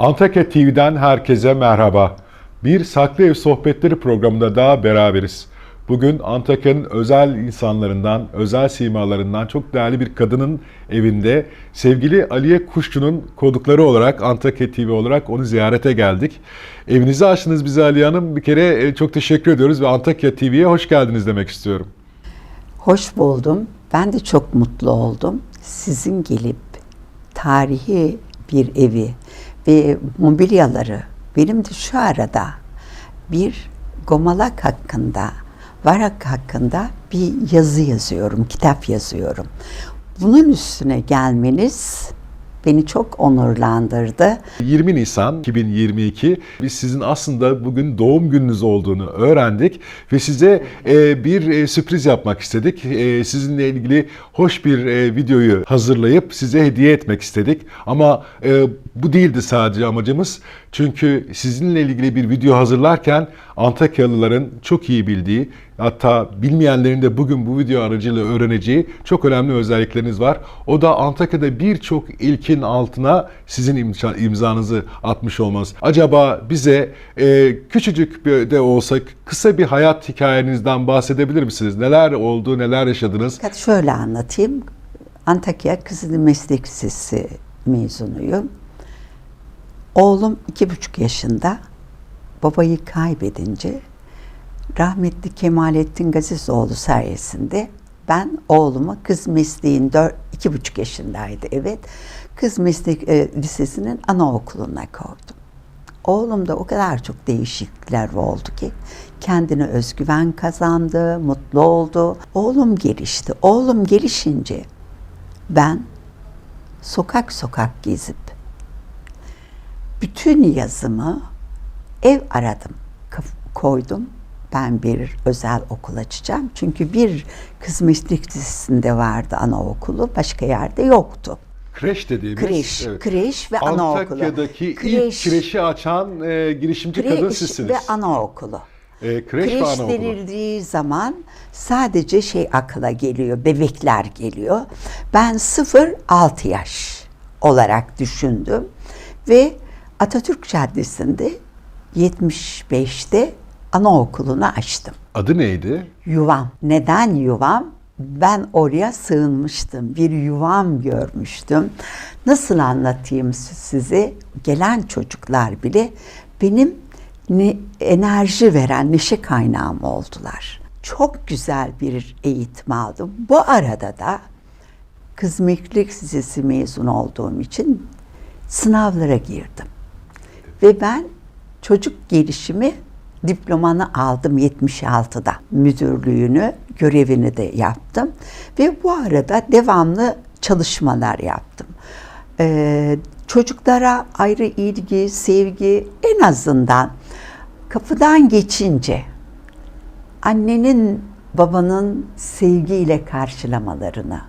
Antakya TV'den herkese merhaba. Bir Saklı Ev Sohbetleri programında daha beraberiz. Bugün Antakya'nın özel insanlarından, özel simalarından çok değerli bir kadının evinde sevgili Aliye Kuşçu'nun konukları olarak Antakya TV olarak onu ziyarete geldik. Evinizi açtınız bize Aliye Hanım. Bir kere e, çok teşekkür ediyoruz ve Antakya TV'ye hoş geldiniz demek istiyorum. Hoş buldum. Ben de çok mutlu oldum. Sizin gelip tarihi bir evi ve mobilyaları benim de şu arada bir gomalak hakkında, varak hakkında bir yazı yazıyorum, kitap yazıyorum. Bunun üstüne gelmeniz beni çok onurlandırdı. 20 Nisan 2022 biz sizin aslında bugün doğum gününüz olduğunu öğrendik ve size e, bir e, sürpriz yapmak istedik. E, sizinle ilgili hoş bir videoyu hazırlayıp size hediye etmek istedik. Ama bu değildi sadece amacımız. Çünkü sizinle ilgili bir video hazırlarken Antakyalıların çok iyi bildiği hatta bilmeyenlerin de bugün bu video aracılığıyla öğreneceği çok önemli özellikleriniz var. O da Antakya'da birçok ilkin altına sizin imza- imzanızı atmış olmanız. Acaba bize e, küçücük bir de olsa kısa bir hayat hikayenizden bahsedebilir misiniz? Neler oldu, neler yaşadınız? Şöyle anlatayım. Antakya Kızılı Meslek Lisesi mezunuyum. Oğlum iki buçuk yaşında babayı kaybedince rahmetli Kemalettin Gazizoğlu sayesinde ben oğlumu kız mesleğin dört, iki buçuk yaşındaydı evet. Kız meslek e, lisesinin anaokuluna koydum. Oğlumda o kadar çok değişiklikler oldu ki kendine özgüven kazandı, mutlu oldu. Oğlum gelişti. Oğlum gelişince ben sokak sokak gezip bütün yazımı ev aradım, koydum. Ben bir özel okul açacağım. Çünkü bir kız meslek lisesinde vardı anaokulu, başka yerde yoktu. Kreş dediğimiz Kreş, evet. kreş ve anaokulu. Antakya'daki Kreş, ilk kreşi açan e, girişimci kadın kreş sizsiniz. ve anaokulu. E, kreş, Kreş anaokulu. denildiği zaman sadece şey akla geliyor, bebekler geliyor. Ben 0-6 yaş olarak düşündüm ve Atatürk Caddesi'nde 75'te anaokulunu açtım. Adı neydi? Yuvam. Neden yuvam? Ben oraya sığınmıştım. Bir yuvam görmüştüm. Nasıl anlatayım size? Gelen çocuklar bile benim ne, enerji veren neşe kaynağım oldular. Çok güzel bir eğitim aldım. Bu arada da Kız Meslek Lisesi mezun olduğum için sınavlara girdim. Ve ben çocuk gelişimi diplomanı aldım 76'da. Müdürlüğünü, görevini de yaptım. Ve bu arada devamlı çalışmalar yaptım. Ee, çocuklara ayrı ilgi, sevgi en azından kapıdan geçince annenin babanın sevgiyle karşılamalarını,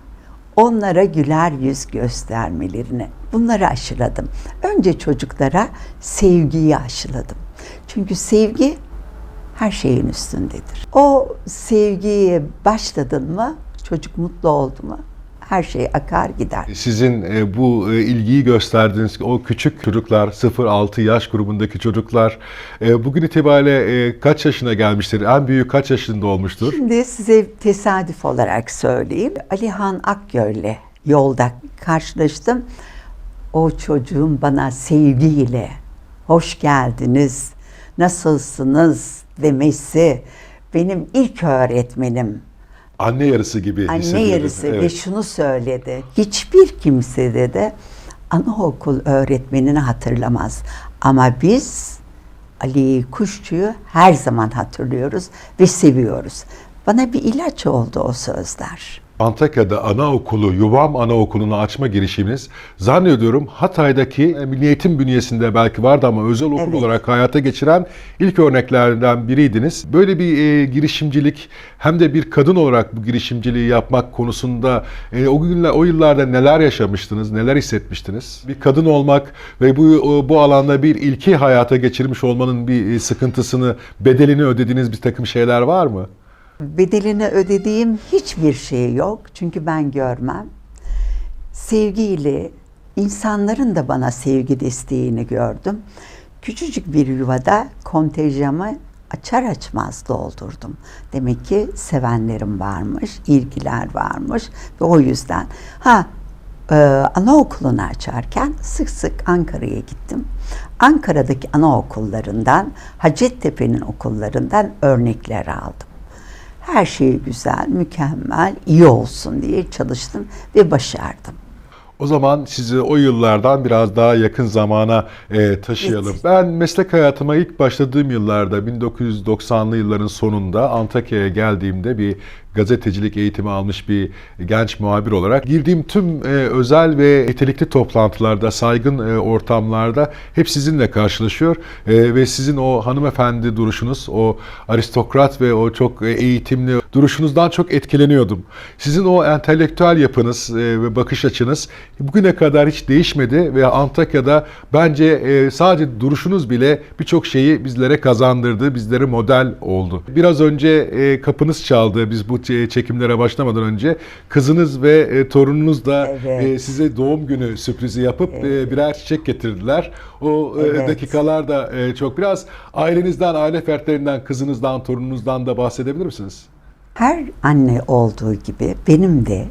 onlara güler yüz göstermelerini bunları aşıladım. Önce çocuklara sevgiyi aşıladım. Çünkü sevgi her şeyin üstündedir. O sevgiye başladın mı, çocuk mutlu oldu mu her şey akar gider. Sizin e, bu e, ilgiyi gösterdiğiniz o küçük çocuklar, 0-6 yaş grubundaki çocuklar e, bugün itibariyle e, kaç yaşına gelmiştir? En büyük kaç yaşında olmuştur? Şimdi size tesadüf olarak söyleyeyim. Alihan Akgöl'le yolda karşılaştım. O çocuğun bana sevgiyle hoş geldiniz, nasılsınız demesi benim ilk öğretmenim. Anne yarısı gibi Anne yarısı ve Evet. şunu söyledi. Hiçbir kimse de anaokul öğretmenini hatırlamaz. Ama biz Ali Kuşçu'yu her zaman hatırlıyoruz ve seviyoruz. Bana bir ilaç oldu o sözler. Antakya'da anaokulu, Yuvam Anaokulu'nu açma girişiminiz zannediyorum Hatay'daki e, Milli Eğitim bünyesinde belki vardı ama özel okul Evet. olarak hayata geçiren ilk örneklerden biriydiniz. Böyle bir e, girişimcilik hem de bir kadın olarak bu girişimciliği yapmak konusunda e, o günler o yıllarda neler yaşamıştınız, neler hissetmiştiniz? Bir kadın olmak ve bu bu alanda bir ilki hayata geçirmiş olmanın bir e, sıkıntısını, bedelini ödediğiniz bir takım şeyler var mı? Bedelini ödediğim hiçbir şey yok. Çünkü ben görmem. Sevgiyle insanların da bana sevgi desteğini gördüm. Küçücük bir yuvada kontenjanımı açar açmaz doldurdum. Demek ki sevenlerim varmış, ilgiler varmış ve o yüzden ha e, anaokulunu açarken sık sık Ankara'ya gittim. Ankara'daki anaokullarından, Hacettepe'nin okullarından örnekler aldım. Her şey güzel, mükemmel, iyi olsun diye çalıştım ve başardım. O zaman sizi o yıllardan biraz daha yakın zamana e, taşıyalım. Evet. Ben meslek hayatıma ilk başladığım yıllarda 1990'lı yılların sonunda Antakya'ya geldiğimde bir gazetecilik eğitimi almış bir genç muhabir olarak girdiğim tüm e, özel ve nitelikli toplantılarda, saygın e, ortamlarda hep sizinle karşılaşıyor E, ve sizin o hanımefendi duruşunuz, o aristokrat ve o çok e, eğitimli duruşunuzdan çok etkileniyordum. Sizin o entelektüel yapınız e, ve bakış açınız bugüne kadar hiç değişmedi ve Antakya'da bence e, sadece duruşunuz bile birçok şeyi bizlere kazandırdı, bizlere model oldu. Biraz önce e, kapınız çaldı biz bu çe- çekimlere başlamadan önce. Kızınız ve e, torununuz da Evet. e, size doğum günü sürprizi yapıp e, birer çiçek getirdiler. O e, Evet. dakikalar da e, çok biraz ailenizden, aile fertlerinden, kızınızdan, torununuzdan da bahsedebilir misiniz? Her anne olduğu gibi benim de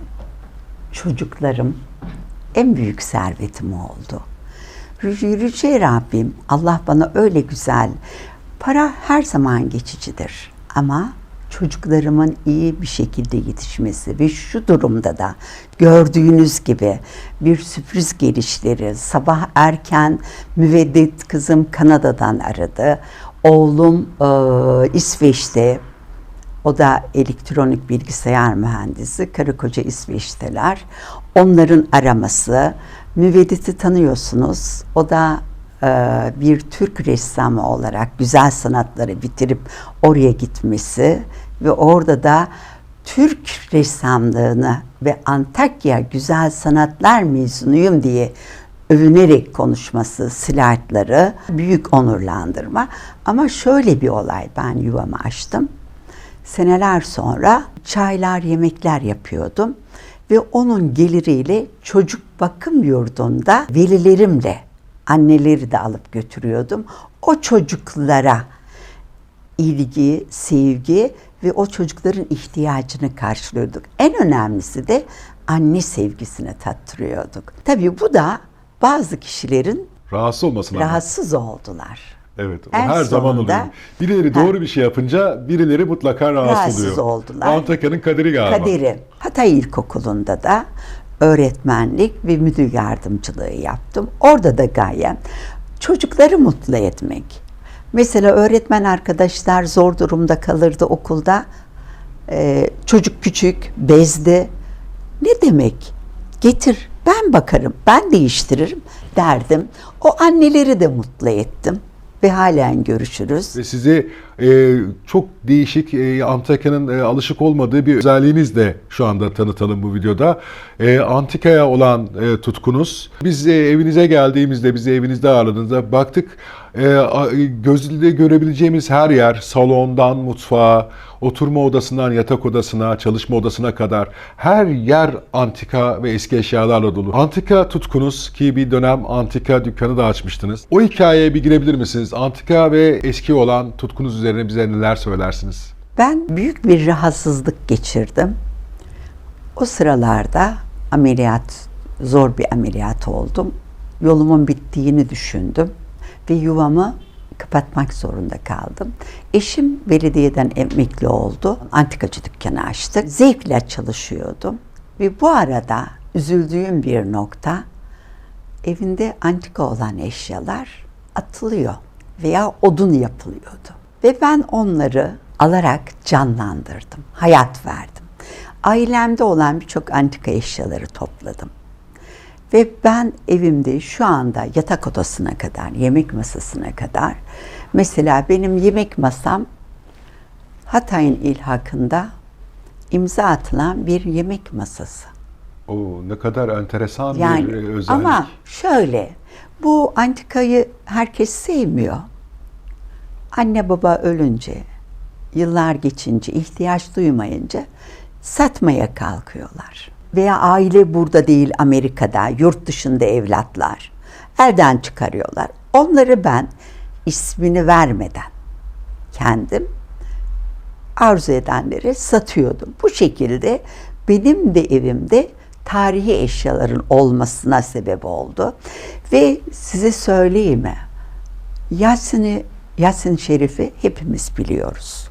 çocuklarım en büyük servetim oldu. Yüce Rabbim Allah bana öyle güzel, para her zaman geçicidir ama çocuklarımın iyi bir şekilde yetişmesi ve şu durumda da gördüğünüz gibi bir sürpriz gelişleri sabah erken müveddet kızım Kanada'dan aradı. Oğlum eee, İsveç'te o da elektronik bilgisayar mühendisi. Karı koca İsveç'teler. Onların araması. Müveddet'i tanıyorsunuz. O da e, bir Türk ressamı olarak güzel sanatları bitirip oraya gitmesi ve orada da Türk ressamlığını ve Antakya Güzel Sanatlar mezunuyum diye övünerek konuşması, slaytları büyük onurlandırma. Ama şöyle bir olay ben yuvamı açtım. Seneler sonra çaylar, yemekler yapıyordum ve onun geliriyle çocuk bakım yurdunda velilerimle anneleri de alıp götürüyordum. O çocuklara ilgi, sevgi ve o çocukların ihtiyacını karşılıyorduk. En önemlisi de anne sevgisini tattırıyorduk. Tabii bu da bazı kişilerin Rahatsız olmasın ama. rahatsız oldular. Evet, En her zaman sonunda- oluyor. Birileri doğru bir şey yapınca birileri mutlaka rahatsız, Rahatsız oluyor. oldular. Antakya'nın kaderi galiba. Kaderi. Hatay İlkokulu'nda da öğretmenlik ve müdür yardımcılığı yaptım. Orada da gayem çocukları mutlu etmek. Mesela öğretmen arkadaşlar zor durumda kalırdı okulda. Ee, çocuk küçük, bezdi. Ne demek? Getir, ben bakarım, ben değiştiririm derdim. O anneleri de mutlu ettim ve halen görüşürüz. Ve sizi e, çok değişik e, Antakya'nın e, alışık olmadığı bir özelliğiniz de şu anda tanıtalım bu videoda. E, antikaya olan e, tutkunuz. Biz e, evinize geldiğimizde, bizi evinizde ağırladığınızda baktık gözle görebileceğimiz her yer salondan mutfağa, oturma odasından yatak odasına, çalışma odasına kadar her yer antika ve eski eşyalarla dolu. Antika tutkunuz ki bir dönem antika dükkanı da açmıştınız. O hikayeye bir girebilir misiniz? Antika ve eski olan tutkunuz üzerine bize neler söylersiniz? Ben büyük bir rahatsızlık geçirdim. O sıralarda ameliyat, zor bir ameliyat oldum. Yolumun bittiğini düşündüm ve yuvamı kapatmak zorunda kaldım. Eşim belediyeden emekli oldu. Antikacı dükkanı açtık. Zevkle çalışıyordum. Ve bu arada üzüldüğüm bir nokta evinde antika olan eşyalar atılıyor veya odun yapılıyordu. Ve ben onları alarak canlandırdım, hayat verdim. Ailemde olan birçok antika eşyaları topladım. Ve ben evimde şu anda yatak odasına kadar, yemek masasına kadar, mesela benim yemek masam Hatay'ın ilhakında imza atılan bir yemek masası. Oo, ne kadar enteresan Yani bir e, özellik. ama şöyle bu antikayı herkes sevmiyor. Anne baba ölünce, yıllar geçince, ihtiyaç duymayınca satmaya kalkıyorlar. Veya aile burada değil Amerika'da, yurt dışında evlatlar elden çıkarıyorlar. Onları ben ismini vermeden kendim arzu edenlere satıyordum. Bu şekilde benim de evimde tarihi eşyaların olmasına sebep oldu. Ve size söyleyeyim mi? Yasin'i, Yasin Şerif'i hepimiz biliyoruz.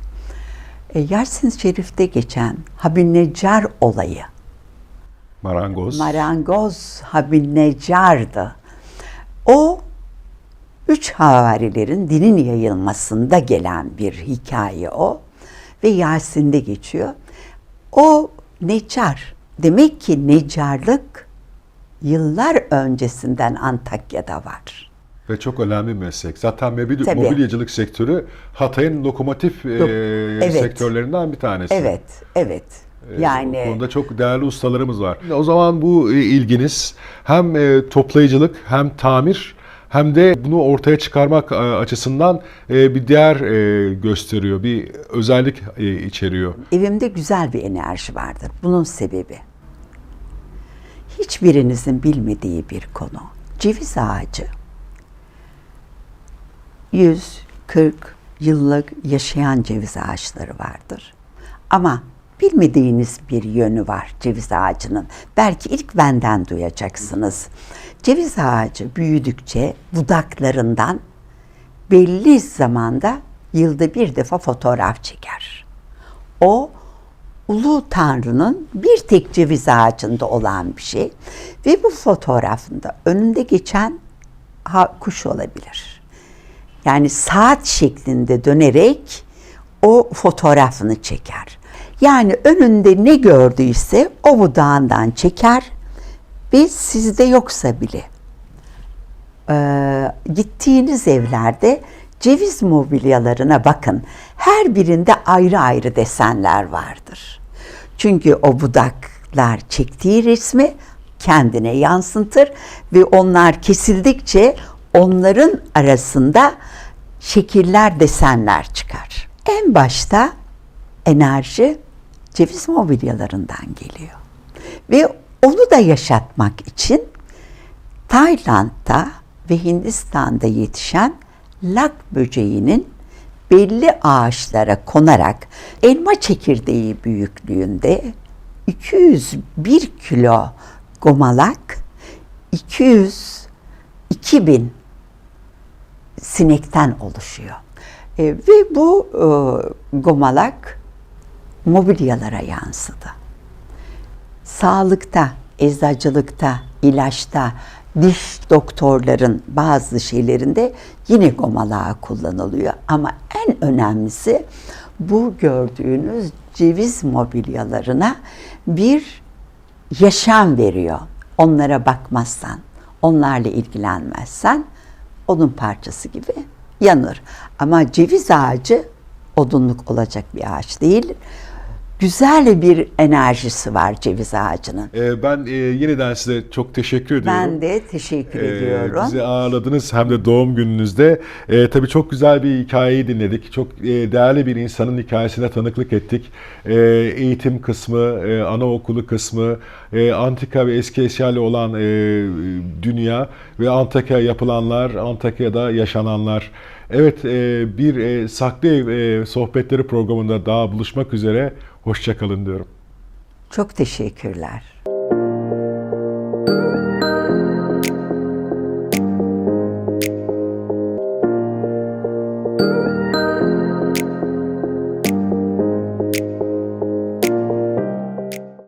E, Yasin Şerif'te geçen Habib Necar olayı, Marangoz. marangoz Habib Necar'dı. O üç havarilerin dinin yayılmasında gelen bir hikaye o ve Yasin'de geçiyor. O Necar, demek ki Necarlık yıllar öncesinden Antakya'da var. Ve çok önemli bir meslek. Zaten mobil- Tabii. mobilyacılık sektörü Hatay'ın lokomotif e, evet. sektörlerinden bir tanesi. Evet, evet. E, Yani Bu konuda çok değerli ustalarımız var. O zaman bu e, ilginiz hem e, toplayıcılık hem tamir hem de bunu ortaya çıkarmak e, açısından bir değer gösteriyor, bir özellik içeriyor. evimde güzel bir enerji vardır. Bunun sebebi hiçbirinizin bilmediği bir konu. Ceviz ağacı 140 yıllık yaşayan ceviz ağaçları vardır. Ama bilmediğiniz bir yönü var ceviz ağacının. Belki ilk benden duyacaksınız. Ceviz ağacı büyüdükçe budaklarından belli zamanda yılda bir defa fotoğraf çeker. O Ulu Tanrı'nın bir tek ceviz ağacında olan bir şey ve bu fotoğrafında önünde geçen kuş olabilir. Yani saat şeklinde dönerek o fotoğrafını çeker. Yani önünde ne gördüyse o budağından çeker ve sizde yoksa bile e, gittiğiniz evlerde ceviz mobilyalarına bakın. Her birinde ayrı ayrı desenler vardır. Çünkü o budaklar çektiği resmi kendine yansıtır ve onlar kesildikçe onların arasında şekiller, desenler çıkar. En başta enerji ceviz mobilyalarından geliyor. Ve onu da yaşatmak için Tayland'da ve Hindistan'da yetişen lak böceğinin belli ağaçlara konarak elma çekirdeği büyüklüğünde 201 kilo gomalak 200 2000 sinekten oluşuyor. E, ve bu e, gomalak mobilyalara yansıdı sağlıkta, eczacılıkta, ilaçta, diş doktorların bazı şeylerinde yine gomalağı kullanılıyor. Ama en önemlisi bu gördüğünüz ceviz mobilyalarına bir yaşam veriyor. Onlara bakmazsan, onlarla ilgilenmezsen onun parçası gibi yanır. Ama ceviz ağacı odunluk olacak bir ağaç değil. Güzel bir enerjisi var ceviz ağacının. E, ben e, yeniden size çok teşekkür ediyorum. Ben de teşekkür Ee, ediyorum. Bizi ağırladınız hem de doğum gününüzde. Ee, tabii çok güzel bir hikayeyi dinledik. Çok e, değerli bir insanın hikayesine tanıklık ettik. Ee, eğitim kısmı, e, anaokulu kısmı, e, antika ve eski eşyalı olan e, dünya ve Antakya yapılanlar, Antakya'da yaşananlar. Evet, e, bir e, saklı ev e, sohbetleri programında daha buluşmak üzere. Hoşçakalın diyorum. Çok teşekkürler.